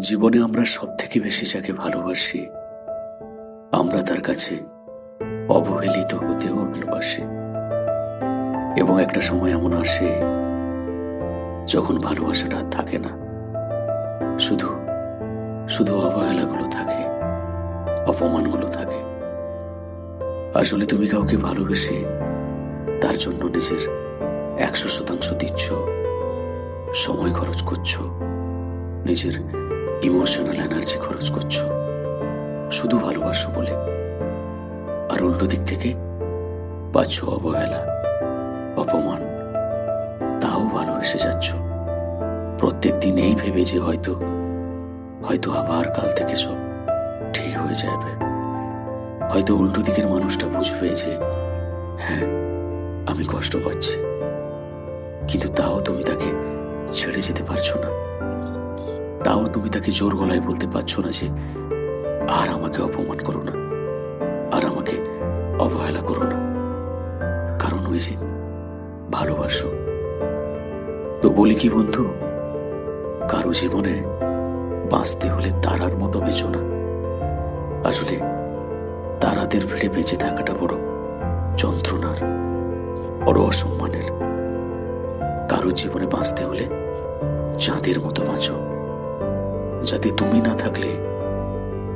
জীবনে আমরা সব থেকে বেশি যাকে ভালোবাসি, আমরা তার কাছে অবহেলিত হতেও ভালোবাসি। এবং একটা সময় এমন আসে, যখন ভালোবাসাটা আর থাকে না। শুধু শুধু অবহেলাগুলো থাকে, অপমানগুলো থাকে। আসলে তুমি কাউকে ভালোবেসে তার জন্য নিজের একশো শতাংশ দিচ্ছ, সময় খরচ করছ, নিজের ইমোশনাল এনার্জি খরচ করছ। শুধু ভালোবাসো বলে। আর উল্টো দিক থেকে পাচ্ছ অবহেলা, অপমান, তাও ভালোবেসে যাচ্ছ। প্রত্যেক দিন এই ভেবে যে হয়তো হয়তো আবার কাল থেকে সব ঠিক হয়ে যাবে। হয়তো উল্টো দিকের মানুষটা বুঝবে যে হ্যাঁ আমি কষ্ট পাচ্ছি। কিন্তু তাও তুমি তাকে ছেড়ে যেতে পারছ না। তাও তুমি তাকে জোর গলায় বলতে পারছ না যে আর আমাকে অপমান করো না, আর আমাকে অবহেলা করো না। কারণ ওই যে ভালোবাসো। তো বলি কি বন্ধু, কারও জীবনে বাঁচতে হলে তারার মতো বেঁচো না। আসলে তারাদের ভিড়ে বেঁচে থাকাটা বড় যন্ত্রণার, বড় অসম্মানের। কারও জীবনে বাঁচতে হলে চাঁদের মতো বাঁচো। যাতে তুমি না থাকলে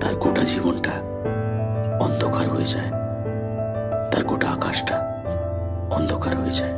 তার গোটা জীবনটা অন্ধকার হয়ে যায়। তার গোটা আকাশটা অন্ধকার হয়ে যায়।